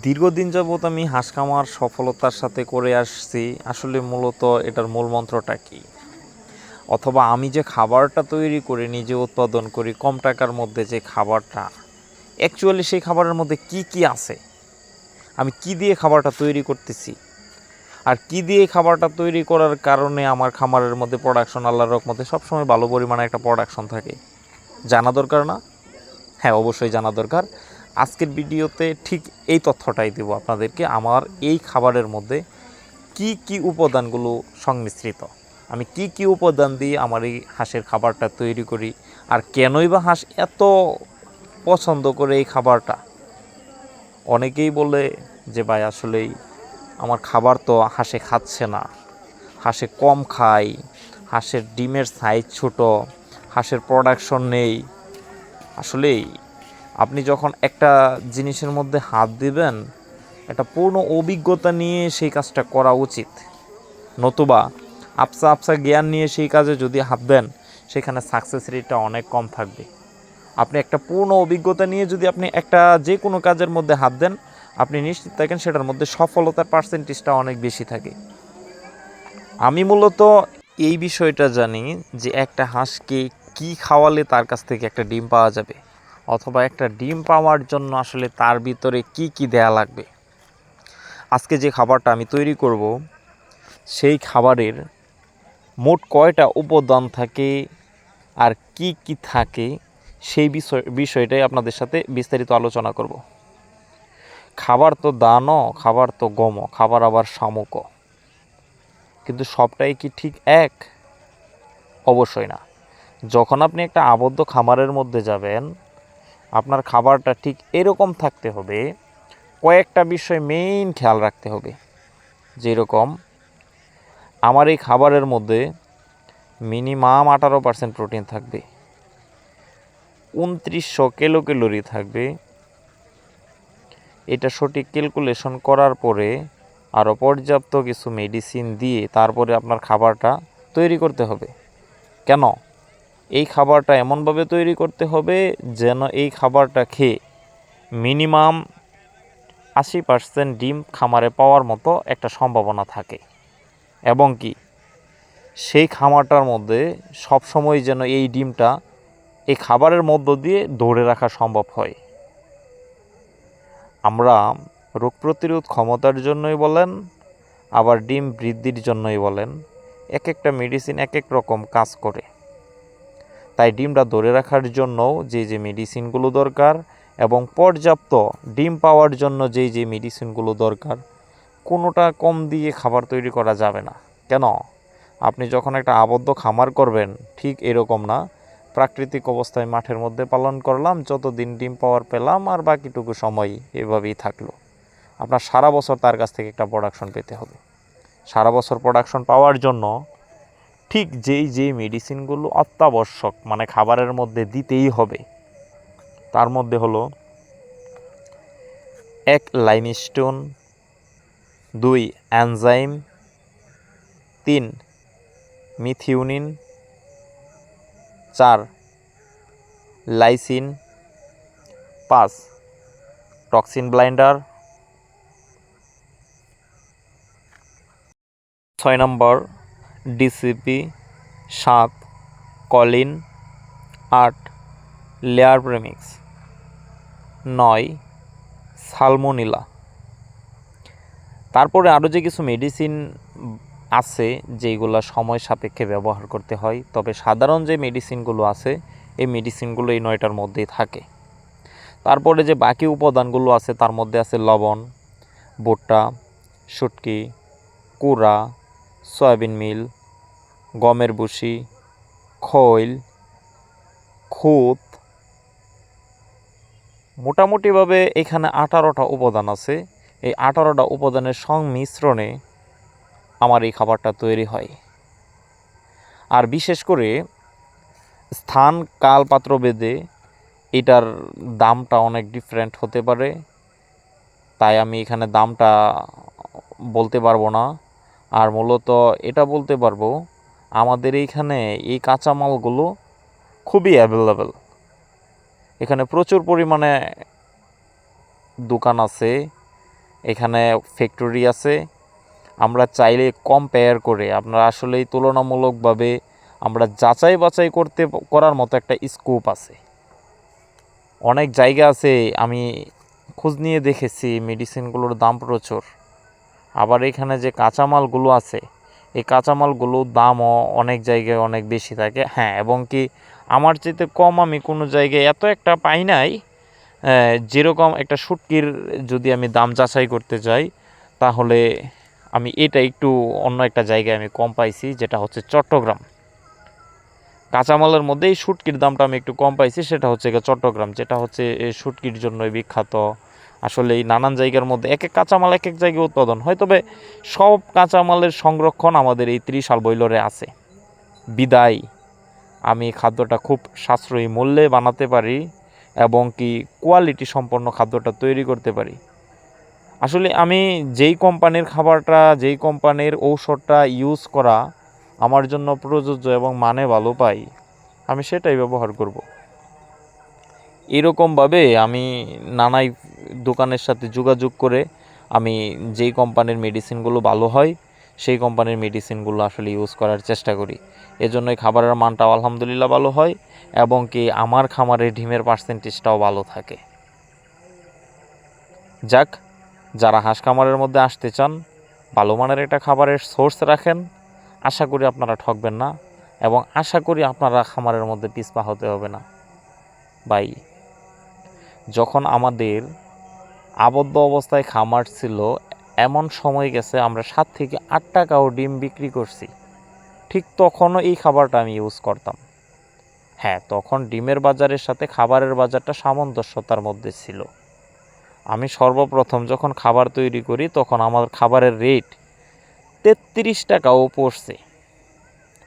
দীর্ঘদিন যাবৎ আমি হাঁস খামার সফলতার সাথে করে আসছি, আসলে মূলত এটার মূল মন্ত্রটা কি? অথবা আমি যে খাবারটা তৈরি করে, নিজে উৎপাদন করি, কম টাকার মধ্যে যে খাবারটা অ্যাকচুয়ালি সেই খাবারের মধ্যে কি কি আছে? আমি কি দিয়ে খাবারটা তৈরি করতেছি? আর কি দিয়ে খাবারটা তৈরি করার কারণে আমার খামারের মধ্যে প্রোডাকশন আল্লাহর রকমতে সবসময় ভালো পরিমাণে একটা প্রোডাকশন থাকে। জানা দরকার না? হ্যাঁ অবশ্যই জানা দরকার। আজকের ভিডিওতে ঠিক এই তথ্যটাই দেব আপনাদেরকে, আমার এই খাবারের মধ্যে কি কি উপাদানগুলো সংমিশ্রিত? আমি কি কি উপাদান দিয়ে আমার এই হাঁসের খাবারটা তৈরি করি? আর কেনই বা হাঁস এত পছন্দ করে এই খাবারটা? অনেকেই বলে যে ভাই, আসলেই আমার খাবার তো হাঁসে খাচ্ছে না। হাঁসে কম খায় হাঁসের ডিমের সাইজ ছোট, হাঁসের প্রোডাকশন নেই। আসলেই আপনি যখন একটা জিনিসের মধ্যে হাত দিবেন, একটা পূর্ণ অভিজ্ঞতা নিয়ে সেই কাজটা করা উচিত। নতুবা আপসা আপসা জ্ঞান নিয়ে সেই কাজে যদি হাত দেন, সেখানে সাকসেস রেটটা অনেক কম থাকবে। আপনি একটা পূর্ণ অভিজ্ঞতা নিয়ে যদি আপনি একটা যে কোনো কাজের মধ্যে হাত দেন, আপনি নিশ্চিত থাকেন সেটার মধ্যে সফলতার পার্সেন্টেজটা অনেক বেশি থাকে। আমি মূলত এই বিষয়টা জানি যে একটা হাঁসকে কি খাওয়ালে তার কাছ থেকে একটা ডিম পাওয়া যাবে। অথবা একটা ডিম পাওয়ার জন্য আসলে তার ভিতরে কি কি দেয়া লাগবে? আজকে যে খাবারটা আমি তৈরি করব, সেই খাবারের মোট কয়টা উপাদান থাকে আর কি কি থাকে, সেই বিষয় বিষয়টাই আপনাদের সাথে বিস্তারিত আলোচনা করব। খাবার তো দান, খাবার তো গম, খাবার আবার শামুক। কিন্তু সবটাই কি ঠিক এক? অবশ্যই না। যখন আপনি একটা আবদ্ধ খামারের মধ্যে যাবেন আপনার খাবারটা ঠিক এরকম থাকতে হবে। কয়েকটা বিষয় মেইন খেয়াল রাখতে হবে। যেরকম, আমার এই খাবারের মধ্যে মিনিমাম আঠারো পার্সেন্ট প্রোটিন থাকবে। উনত্রিশশো কিলো ক্যালোরি থাকবে। এটা সঠিক ক্যালকুলেশন করার পরে আরও পর্যাপ্ত কিছু মেডিসিন দিয়ে তারপরে আপনার খাবারটা তৈরি করতে হবে। কেন? এই খাবারটা এমনভাবে তৈরি করতে হবে যেন এই খাবারটা খেয়ে মিনিমাম আশি পার্সেন্ট ডিম খামারে পাওয়ার মতো একটা সম্ভাবনা থাকে। এবং কি, সেই খামারটার মধ্যে সবসময় যেন এই ডিমটা এই খাবারের মধ্য দিয়ে ধরে রাখা সম্ভব হয়। আমরা রোগ প্রতিরোধ ক্ষমতার জন্যই বলেন, আবার ডিম বৃদ্ধির জন্যই বলেন এক একটা মেডিসিন এক এক রকম কাজ করে। তাই ডিমটা ধরে রাখার জন্যও যে যে মেডিসিনগুলো দরকার এবং পর্যাপ্ত ডিম পাওয়ার জন্য যেই যে মেডিসিনগুলো দরকার, কোনোটা কম দিয়ে খাবার তৈরি করা যাবে না। কেন? আপনি যখন একটা আবদ্ধ খামার করবেন, ঠিক এরকম না। প্রাকৃতিক অবস্থায় মাঠের মধ্যে পালন করলাম, যতদিন ডিম পাওয়ার পেলাম আর বাকিটুকু সময় এভাবেই থাকল। আপনার সারা বছর তার কাছ থেকে একটা প্রোডাকশন পেতে হবে। সারা বছর প্রোডাকশন পাওয়ার জন্য ঠিক যেই যেই মেডিসিনগুলো অত্যাবশ্যক মানে খাবারের মধ্যে দিতেই হবে। তার মধ্যে হলো এক লাইমস্টোন দুই অ্যানজাইম, তিন মিথিউনিন, চার লাইসিন, পাঁচ টক্সিন ব্লাইন্ডার, ছয় নম্বর ডিসিপি সাত কলিন, আট, লেয়ার প্রেমিক্স। নয়, সালমোনিলা। তারপরে আরও যে কিছু মেডিসিন আছে যেগুলো সময় সাপেক্ষে ব্যবহার করতে হয়, তবে সাধারণ যে মেডিসিনগুলো আছে, এই মেডিসিনগুলো এই নয়টার মধ্যেই থাকে। তারপরে যে বাকি উপাদানগুলো আছে, তার মধ্যে আছে লবণ, ভুট্টা, শুটকি, কুড়া, সয়াবিন মিল গমের বুসি খৈল, খুত। মোটামুটিভাবে এখানে আঠারোটা উপাদান আছে। এই আঠারোটা উপাদানের সংমিশ্রণে আমার এই খাবারটা তৈরি হয়। আর বিশেষ করে স্থান কাল পাত্র বেদে এটার দামটা অনেক ডিফারেন্ট হতে পারে। তাই আমি এখানে দামটা বলতে পারব না। আর মূলত এটা বলতে পারব আমাদের এইখানে এই কাঁচামালগুলো খুবই অ্যাভেলেবেল এখানে প্রচুর পরিমাণে দোকান আছে, এখানে ফ্যাক্টরি আছে। আমরা চাইলে কম্পেয়ার করে, আপনারা আসলেই তুলনামূলকভাবে আমরা যাচাই বাছাই করতে, করার মতো একটা স্কোপ আছে। অনেক জায়গা আছে, আমি খোঁজ নিয়ে দেখেছি মেডিসিনগুলোর দাম প্রচুর। আবার এখানে যে কাঁচামালগুলো আছে এই কাঁচামালগুলোর দামও অনেক জায়গায় অনেক বেশি থাকে। হ্যাঁ এবং কি আমার চেয়ে কম আমি কোনো জায়গায় এত একটা পাই নাই। যেরকম একটা শুটকির যদি আমি দাম যাচাই করতে যাই, তাহলে আমি এটা একটু অন্য একটা জায়গায় আমি কম পাইছি, যেটা হচ্ছে চট্টগ্রাম। কাঁচামালের মধ্যে এই শুটকির দামটা আমি একটু কম পাইছি, সেটা হচ্ছে চট্টগ্রাম, যেটা হচ্ছে এই শুটকির জন্যই বিখ্যাত। আসলে এই নানান জায়গার মধ্যে এক এক কাঁচামাল, এক এক জায়গায় উৎপাদন। হয় তবে সব কাঁচামালের সংরক্ষণ আমাদের এই ত্রিশাল বৈলরে আছে। বিদায়। আমি খাদ্যটা খুব সাশ্রয়ী মূল্যে বানাতে পারি এবং কি কোয়ালিটি সম্পন্ন খাদ্যটা তৈরি করতে পারি। আসলে আমি যেই কোম্পানির খাবারটা, যেই কোম্পানির ঔষধটা ইউজ করা আমার জন্য প্রযোজ্য এবং মানে ভালো পাই, আমি সেটাই ব্যবহার করব। এরকমভাবে আমি নানাই দোকানের সাথে যোগাযোগ করে আমি যেই কোম্পানির মেডিসিনগুলো ভালো হয়, সেই কোম্পানির মেডিসিনগুলো আসলে ইউজ করার চেষ্টা করি। এজন্যই খাবারের মানটাও আলহামদুলিল্লাহ ভালো হয় এবং কি আমার খামারে ডিমের পার্সেন্টেজটাও ভালো থাকে। যাক, যারা হাঁস খামারের মধ্যে আসতে চান, ভালো মানের একটা খাবারের সোর্স রাখেন, আশা করি আপনারা ঠকবেন না এবং আশা করি আপনারা খামারের মধ্যে পিছপা হতে হবে না। বাই যখন আমাদের আবদ্ধ অবস্থায় খামার ছিল, এমন সময় গেছে আমরা সাত থেকে আট টাকাও ডিম বিক্রি করছি। ঠিক তখনও এই খাবারটা আমি ইউজ করতাম। হ্যাঁ তখন ডিমের বাজারের সাথে খাবারের বাজারটা সামঞ্জস্যতার মধ্যে ছিল। আমি সর্বপ্রথম যখন খাবার তৈরি করি, তখন আমার খাবারের রেট তেত্রিশ টাকাও পড়ছে।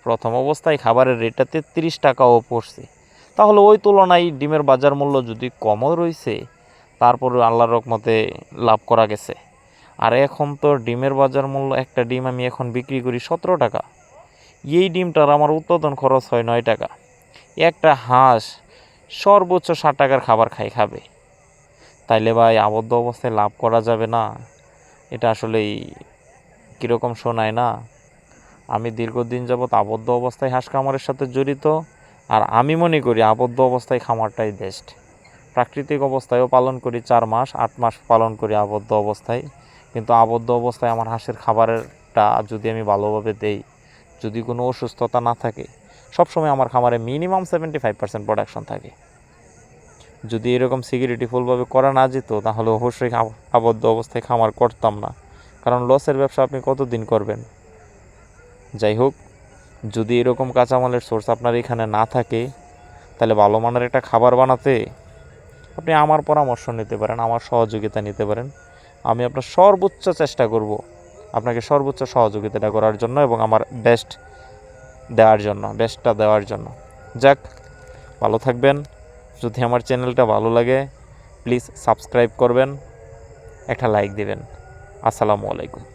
প্রথম অবস্থায় খাবারের রেটটা তেত্রিশ টাকাও পড়ছে। তাহলে ওই তুলনায় ডিমের বাজার মূল্য যদি কমও রয়েছে তারপরে আল্লাহর রকমতে লাভ করা গেছে। আর এখন তো ডিমের বাজার মূল্য, একটা ডিম আমি এখন বিক্রি করি সতেরো টাকা। এই ডিমটার আমার উৎপাদন খরচ হয় নয় টাকা। একটা হাঁস সর্বোচ্চ ষাট টাকার খাবার খাই খাবে। তাইলে ভাই আবদ্ধ অবস্থায় লাভ করা যাবে না। এটা আসলেই কীরকম শোনায় না? আমি দীর্ঘদিন যাবৎ আবদ্ধ অবস্থায় হাঁস খামারের সাথে জড়িত। আর আমি মনে করি আবদ্ধ অবস্থায় খামারটাই বেস্ট প্রাকৃতিক অবস্থায়ও পালন করি চার মাস, আট মাস পালন করি আবদ্ধ অবস্থায়। কিন্তু আবদ্ধ অবস্থায় আমার হাঁসের খাবারেরটা যদি আমি ভালোভাবে দেই, যদি কোনো অসুস্থতা না থাকে, সবসময় আমার খামারে minimum seventy five percent production থাকে। যদি এরকম সিকিউরিটি ফুলভাবে করা না যেত, তাহলে অবশ্যই আবদ্ধ অবস্থায় খামার করতাম না। কারণ লসের ব্যবসা আপনি কতদিন করবেন? যাই হোক যদি এরকম কাঁচামালের সোর্স আপনার এখানে না থাকে, তাহলে ভালো মানের একটা খাবার বানাতে আপনি আমার পরামর্শ নিতে পারেন, আমার সহযোগিতা নিতে পারেন। আমি আপনার সর্বোচ্চ চেষ্টা করব আপনাকে সর্বোচ্চ সহযোগিতাটা করার জন্য এবং আমার বেস্ট দেওয়ার জন্য বেস্টটা দেওয়ার জন্য। যাক, ভালো থাকবেন। যদি আমার চ্যানেলটা ভালো লাগে প্লিজ সাবস্ক্রাইব করবেন, একটা লাইক দিবেন। আসসালামু আলাইকুম।